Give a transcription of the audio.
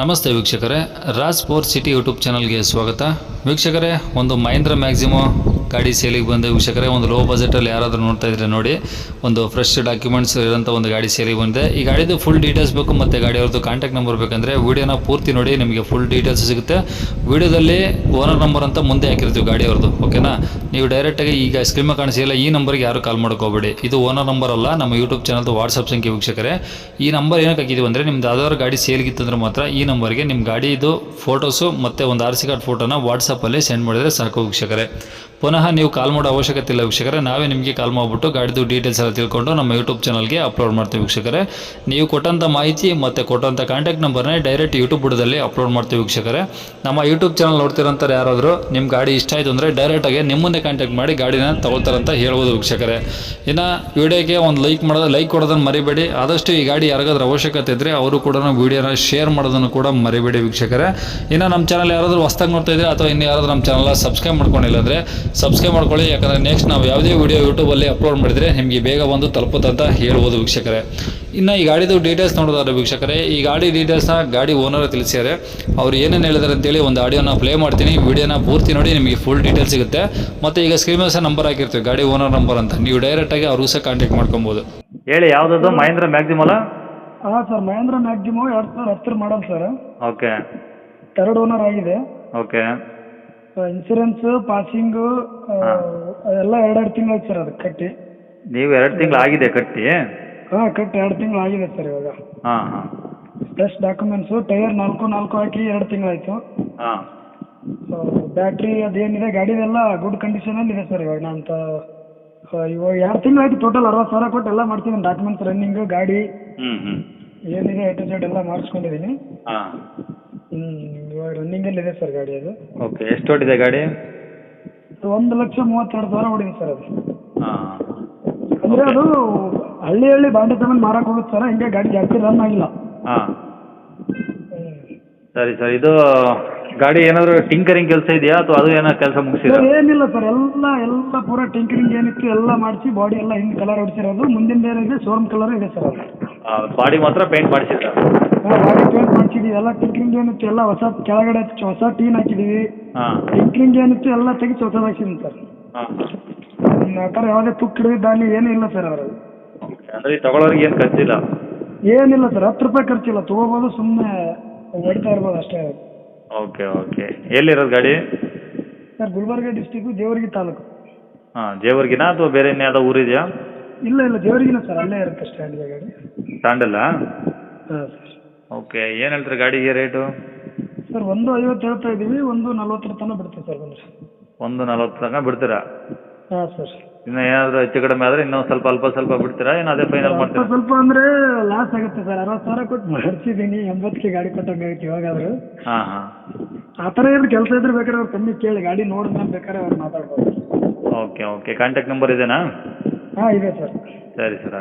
ನಮಸ್ತೆ ವೀಕ್ಷಕರೇ Raj sport city YouTube ಚಾನಲ್ಗೆ ಸ್ವಾಗತ. ವೀಕ್ಷಕರೇ ಒಂದು ಮಹೇಂದ್ರ ಮ್ಯಾಕ್ಸಿಮೋ ಗಾಡಿ ಸೇಲಿಗೆ ಬಂದ ವೀಕ್ಷಕರೇ, ಒಂದು ಲೋ ಬಜೆಟಲ್ಲಿ ಯಾರಾದರೂ ನೋಡ್ತಾ ಇದ್ರೆ ನೋಡಿ, ಒಂದು ಫ್ರೆಶ್ ಡಾಕ್ಯುಮೆಂಟ್ಸ್ ಇರೋಂಥ ಒಂದು ಗಾಡಿ ಸೇಲಿಗೆ ಬಂದಿದೆ. ಈ ಗಾಡಿದು ಫುಲ್ ಡೀಟೇಲ್ಸ್ ಬೇಕು, ಮತ್ತು ಗಾಡಿಯವ್ರದ್ದು ಕಾಂಟ್ಯಾಕ್ಟ್ ನಂಬರ್ ಬೇಕಂದರೆ ವೀಡಿಯೋನ ಪೂರ್ತಿ ನೋಡಿ, ನಿಮಗೆ ಫುಲ್ ಡೀಟೇಲ್ಸ್ ಸಿಗುತ್ತೆ. ವೀಡಿಯೋದಲ್ಲಿ ಓನರ್ ನಂಬರ್ ಅಂತ ಮುಂದೆ ಹಾಕಿರ್ತೀವಿ ಗಾಡಿಯವ್ರದ್ದು ಓಕೆನಾ ನೀವು ಡೈರೆಕ್ಟಾಗಿ ಈಗ ಸ್ಕ್ರೀನ್ ಕಾಣಿಸಿಲ್ಲ ಈ ನಂಬರ್ಗೆ ಯಾರು ಕಾಲ್ ಮಾಡ್ಕೋಬೇಡಿ. ಇದು ಓನರ್ ನಂಬರ್ ಅಲ್ಲ, ನಮ್ಮ ಯೂಟ್ಯೂಬ್ ಚಾನಲ್ದು ವಾಟ್ಸಪ್ ಸಂಖ್ಯೆ ವೀಕ್ಷಕರೇ. ಈ ನಂಬರ್ ಏನಕ್ಕೆ ಹಾಕಿದ್ದೀವಿ ಅಂದರೆ, ನಿಮ್ದು ಯಾವ್ದಾದ್ರು ಗಾಡಿ ಸೇಲ್ಗಿತ್ತಂದ್ರೆ ಮಾತ್ರ ಈ ನಂಬರ್ಗೆ ನಿಮ್ಮ ಗಾಡಿದು ಫೋಟೋಸು ಮತ್ತು ಒಂದು ಆರ್ ಸಿ ಕಾರ್ಡ್ ಫೋಟೋನ ವಾಟ್ಸಪ್ಪಲ್ಲಿ ಸೆಂಡ್ ಮಾಡಿದರೆ ಸಾಕು ವೀಕ್ಷಕರೇ. ಪುನಃ ನೀವು ಕಾಲ್ ಮಾಡೋ ಅವಶ್ಯಕತೆ ಇಲ್ಲ ವೀಕ್ಷಕರೇ. ನಾವೇ ನಿಮಗೆ ಕಾಲ್ ಮಾಡಿಬಿಟ್ಟು ಗಾಡಿದು ಡೀಟೇಲ್ಸ್ ಎಲ್ಲ ತಿಳ್ಕೊಂಡು ನಮ್ಮ ಯೂಟ್ಯೂಬ್ ಚಾನಲ್ಗೆ ಅಪ್ಲೋಡ್ ಮಾಡ್ತೀವಿ ವೀಕ್ಷಕರೇ. ನೀವು ಕೊಟ್ಟಂಥ ಮಾಹಿತಿ ಮತ್ತು ಕೊಟ್ಟಂಥ ಕಾಂಟ್ಯಾಕ್ಟ್ ನಂಬರ್ನೇ ಡೈರೆಕ್ಟ್ ಯೂಟ್ಯೂಬ್ ಬುಡದಲ್ಲಿ ಅಪ್ಲೋಡ್ ಮಾಡ್ತೀವಿ ವೀಕ್ಷಕರೇ. ನಮ್ಮ ಯೂಟ್ಯೂಬ್ ಚಾನಲ್ ನೋಡ್ತಿರೋಂಥ ಯಾರಾದರೂ ನಿಮ್ಮ ಗಾಡಿ ಇಷ್ಟ ಆಯಿತು ಅಂದರೆ ಡೈರೆಕ್ಟಾಗಿ ನಿಮ್ಮನ್ನೇ ಕಾಂಟ್ಯಾಕ್ಟ್ ಮಾಡಿ ಗಾಡಿನ ತಗೊಳ್ತಾರಂತ ಹೇಳ್ಬೋದು ವೀಕ್ಷಕರೇ. ಇನ್ನು ವಿಡಿಯೋಗೆ ಒಂದು ಲೈಕ್ ಮಾಡೋದು ಲೈಕ್ ಕೊಡೋದನ್ನು ಮರಿಬೇಡಿ. ಆದಷ್ಟು ಈ ಗಾಡಿ ಯಾರಿಗಾದ್ರೂ ಅವಶ್ಯಕತೆ ಇದ್ದರೆ ಅವರು ಕೂಡ ವೀಡಿಯೋನ ಶೇರ್ ಮಾಡೋದನ್ನು ಕೂಡ ಮರಿಬೇಡಿ ವೀಕ್ಷಕರೇ. ಇನ್ನು ನಮ್ಮ ಚಾನಲ್ ಯಾರಾದರೂ ಹೊಸ್ದಾಗಿ ನೋಡ್ತಾ ಇದ್ರೆ ಅಥವಾ ಇನ್ನು ಯಾರಾದರೂ ನಮ್ಮ ಚಾನಲ್ ಸಬ್ಸ್ಕ್ರೈಬ್ ಮಾಡ್ಕೊಂಡಿಲ್ಲ ಅಂದರೆ ಸಬ್ಸ್ಕ್ರೈಬ್ ಮಾಡ್ಕೊಳ್ಳಿ ಯಾಕಂದರೆ ನೆಕ್ಸ್ಟ್ ನಾವು ಯಾವುದೇ ವಿಡಿಯೋ ಯೂಟ್ಯೂಬಲ್ಲಿ ಅಪ್ಲೋಡ್ ಮಾಡಿದರೆ ನಿಮಗೆ ಬೇಗ ಬಂದು ತಲುಪುತ್ತಂತ ಹೇಳ್ಬೋದು ವೀಕ್ಷಕರೇ. ಇನ್ನು ಈ ಗಾಡಿದು ಡೀಟೇಲ್ಸ್ ನೋಡೋದಾದ್ರೆ ವೀಕ್ಷಕರೇ ಈ ಗಾಡಿ ಡೀಟೇಲ್ಸ್ನ ಗಾಡಿ ಓನರ್ ತಿಳಿಸ್ಯಾರೆ ಅವ್ರು ಏನೇನು ಹೇಳಿದಾರೆ ಅಂತೇಳಿ ಒಂದು ಆಡಿಯೋನ ಪ್ಲೇ ಮಾಡ್ತೀನಿ ವಿಡಿಯೋನ ಪೂರ್ತಿ ನೋಡಿ ನಿಮಗೆ ಫುಲ್ ಡೀಟೇಲ್ಸ್ ಸಿಗುತ್ತೆ. ಮತ್ತು ಈಗ ಸ್ಕ್ರೀನ್ ಮೇಲೆ ಸಹ ನಂಬರ್ ಹಾಕಿರ್ತೀವಿ ಗಾಡಿ ಓನರ್ ನಂಬರ್ ಅಂತ. ನೀವು ಡೈರೆಕ್ಟಾಗಿ ಅವ್ರಿಗೂ ಸಹ ಕಾಂಟ್ಯಾಕ್ಟ್ ಮಾಡ್ಕೊಬೋದು. ಹೇಳಿ ಯಾವುದದು? ಮಹೇಂದ್ರ ಮ್ಯಾಕ್ಸಿಮಲ್ಲ ಹಾಂ ಸರ್ ಮಹೇಂದ್ರ ಮ್ಯಾಕ್ಸಿಮೋ ಎರಡು ಸಾವಿರ ಹತ್ತರ model sir okay third owner ಆಗಿದೆ. ಓಕೆ ಇನ್ಸೂರೆನ್ಸು ಪಾಸಿಂಗು ಎಲ್ಲ ಎರಡೆರಡು ತಿಂಗಳು ಆಯ್ತು ಸರ್ ಅದು ಕಟ್ಟಿ. ನೀವು ಎರಡು ತಿಂಗಳು ಆಗಿದೆ ಕಟ್ಟಿ? ಹಾಂ ಕಟ್ಟಿ ಎರಡು ತಿಂಗಳು ಆಗಿದೆ ಸರ್ ಇವಾಗ. ಹಾಂ ಹಾಂ. ಫ್ರೆಶ್ ಡಾಕ್ಯುಮೆಂಟ್ಸು ಟೈರ್ ನಾಲ್ಕು ನಾಲ್ಕು ಹಾಕಿ ಎರಡು ತಿಂಗಳಾಯ್ತು. ಹಾಂ. ಬ್ಯಾಟ್ರಿ ಅದೇನಿದೆ ಗಾಡಿದೆಲ್ಲ ಗುಡ್ ಕಂಡೀಷನಲ್ಲಿ ಇದೆ ಸರ್ ಇವಾಗ ನಾನು ಇವಾಗ ಎರಡು ತಿಂಗಳಾಯ್ತು ಟೋಟಲ್ ಅರವತ್ತು ಸಾವಿರ ಕೊಟ್ಟು ಎಲ್ಲ ಮಾಡ್ತೀನಿ ಡಾಕ್ಯುಮೆಂಟ್ಸ್ ರನ್ನಿಂಗು ಗಾಡಿ ಹ್ಞೂ ಹ್ಞೂ ಏನಿದೆ ಎ ಟು ಜೆಡ್ ಎಲ್ಲ ಮಾಡಿಸ್ಕೊಂಡಿದ್ದೀನಿ. ಹಾಂ. ಇವಾಗ ರನ್ನಿಂಗಲ್ಲಿ ಇದೆ ಸರ್ ಗಾಡಿ ಅದು. ಓಕೆ ಎಷ್ಟು ಓಡಿದೆ ಗಾಡಿ? ಒಂದು ಲಕ್ಷ ಮೂವತ್ತೆರಡು ಸಾವಿರ ಹೊಡಿದೆ ಸರ್ ಅದು. ಹಾಂ. ಅಂದ್ರೆ ಅದು ಹಳ್ಳಿ ಹಳ್ಳಿ ಬಾಂಡೆ ತಗೊಂಡು ಮಾರಕ್ಕೆ ಹೋಗುತ್ತೆ ಸರ್ ಹಿಂಗೆ ಗಾಡಿ ಜಾಸ್ತಿ ರನ್ ಆಗಿಲ್ಲ. ಹಾಂ. ಸರಿ ಸರ್ ಇದು ಗಾಡಿ ಏನಾದರೂ ಟಿಂಕರಿಂಗ್ ಕೆಲಸ ಇದೆಯಾ ಅಥವಾ ಅದು ಏನೋ ಕೆಲಸ ಮುಗಿಸಿದ್ರು ಏನಿಲ್ಲ ಸರ್ ಎಲ್ಲ ಎಲ್ಲ ಪೂರ ಟಿಂಕರಿಂಗ್ ಏನಿತ್ತು ಎಲ್ಲ ಮಾಡಿಸಿ ಬಾಡಿ ಎಲ್ಲ ಹಿಂದೆ ಕಲರ್ ಹೊಡಿಸಿರೋದು. ಮುಂದಿನ ಏನಿದೆ ಶೋರೂಮ್ ಕಲರ್ ಇದೆ ಸರ್ ಅದು. ಬಾಡಿ ಮಾತ್ರ ಪೇಂಟ್ ಮಾಡಿಸಿದ್ರ? ಬಾಡಿ ಚೇಂಜ್ ಮಾಡಿಸಿದೀವಿ. ಎಲ್ಲ ಟಿಂಕರಿಂಗ್ ಏನಿತ್ತು ಎಲ್ಲ ಹೊಸ ಕೆಳಗಡೆ ಹೊಸ ಟೀನ್ ಹಾಕಿದೀವಿ. ಹಾಂ. ಟಿಂಕರಿಂಗ್ ಏನಿತ್ತು ಎಲ್ಲ ತೆಗೆಸಿ ಹೊಸದು ಹಾಕ್ಸಿದ್ದೀನಿ ಸರ್ ಹಾಂ ಆ ಥರ ಯಾವುದೇ ತುಕ್ಕು ಹಿಡಿದಿದ್ದಾಗಲಿ ಏನೂ ಇಲ್ಲ ಸರ್ ಅವರಲ್ಲಿ. ಓಕೆ ಅಂದರೆ ಈ ತಗೊಳ್ಳೋರಿಗೆ ಏನು ಖರ್ಚಿಲ್ಲ? ಏನಿಲ್ಲ ಸರ್ ಹತ್ತು ರೂಪಾಯಿ ಖರ್ಚಿಲ್ಲ. ತೊಗೋಬೋದು ಸುಮ್ಮನೆ ಹೊಡಿತಾ ಇರ್ಬೋದು ಅಷ್ಟೇ. ಓಕೆ ಓಕೆ ಎಲ್ಲಿರೋದು ಗಾಡಿ? ಸರ್ ಗುಲ್ಬರ್ಗ ಡಿಸ್ಟಿಕ್ಕು ದೇವರಿಗೆ ತಾಲೂಕು. ಹಾಂ ದೇವರಿಗಿನ ಅಥವಾ ಬೇರೆ ಇನ್ಯಾವುದೋ ಊರಿದೆಯಾ? ಇಲ್ಲ ಇಲ್ಲ ದೇವರಿಗಿನ ಸರ್ ಅಲ್ಲೇ ಇರುತ್ತೆ ಸ್ಟ್ಯಾಂಡ್ ಗಾಡಿ. ತಾಂಡಲ್ಲ ಹಾಂ ಸರ್ ಓಕೆ ಏನು ಹೇಳ್ತೀರ ಗಾಡಿಗೆ ರೇಟು ಸರ್ ಒಂದು ಐವತ್ತು ಹೇಳ್ತಾ ಇದ್ದೀವಿ ಒಂದು ನಲ್ವತ್ತರ ತನಕ ಬಿಡ್ತೀವಿ ಸರ್ ಬಂದರೆ. ಒಂದು ನಲವತ್ತು ತನಕ ಬಿಡ್ತೀರಾ? ಹಾಂ ಸರ್ ಇನ್ನು ಏನಾದರೂ ಹೆಚ್ಚು ಕಡಿಮೆ ಆದರೆ ಇನ್ನೊಂದು ಸ್ವಲ್ಪ ಅಲ್ಪ ಸ್ವಲ್ಪ ಬಿಡ್ತೀರಾ? ಏನು ಅದೇ ಫೈನಲ್ ಮಾಡ್ತೀರಾ? ಸ್ವಲ್ಪ ಅಂದರೆ ಲಾಸ್ ಆಗುತ್ತೆ ಸರ್ ಅರವತ್ತು ಸಾವಿರ ಕೊಟ್ಟು ಮಾಡಿಸಿದ್ದೀನಿ ಎಂಬತ್ತಕ್ಕೆ ಗಾಡಿ ಕೊಟ್ಟಂಗೆ ಆಗುತ್ತೆ ಇವಾಗಾದರೂ. ಹಾಂ ಹಾಂ. ಆ ಥರ ಏನು ಕೆಲಸ ಇದ್ರೆ ಬೇಕಾದ್ರೆ ಅವ್ರು ಕಮ್ಮಿ ಕೇಳಿ ಗಾಡಿ ನೋಡಿದ್ಮೇಲೆ ಬೇಕಾದ್ರೆ ಅವ್ರು ಮಾತಾಡ್ಬೋದು. ಓಕೆ ಓಕೆ ಕಾಂಟ್ಯಾಕ್ಟ್ ನಂಬರ್ ಇದೆನಾ? ಹಾಂ ಇದೆ ಸರ್ ಸರಿ ಸರ್.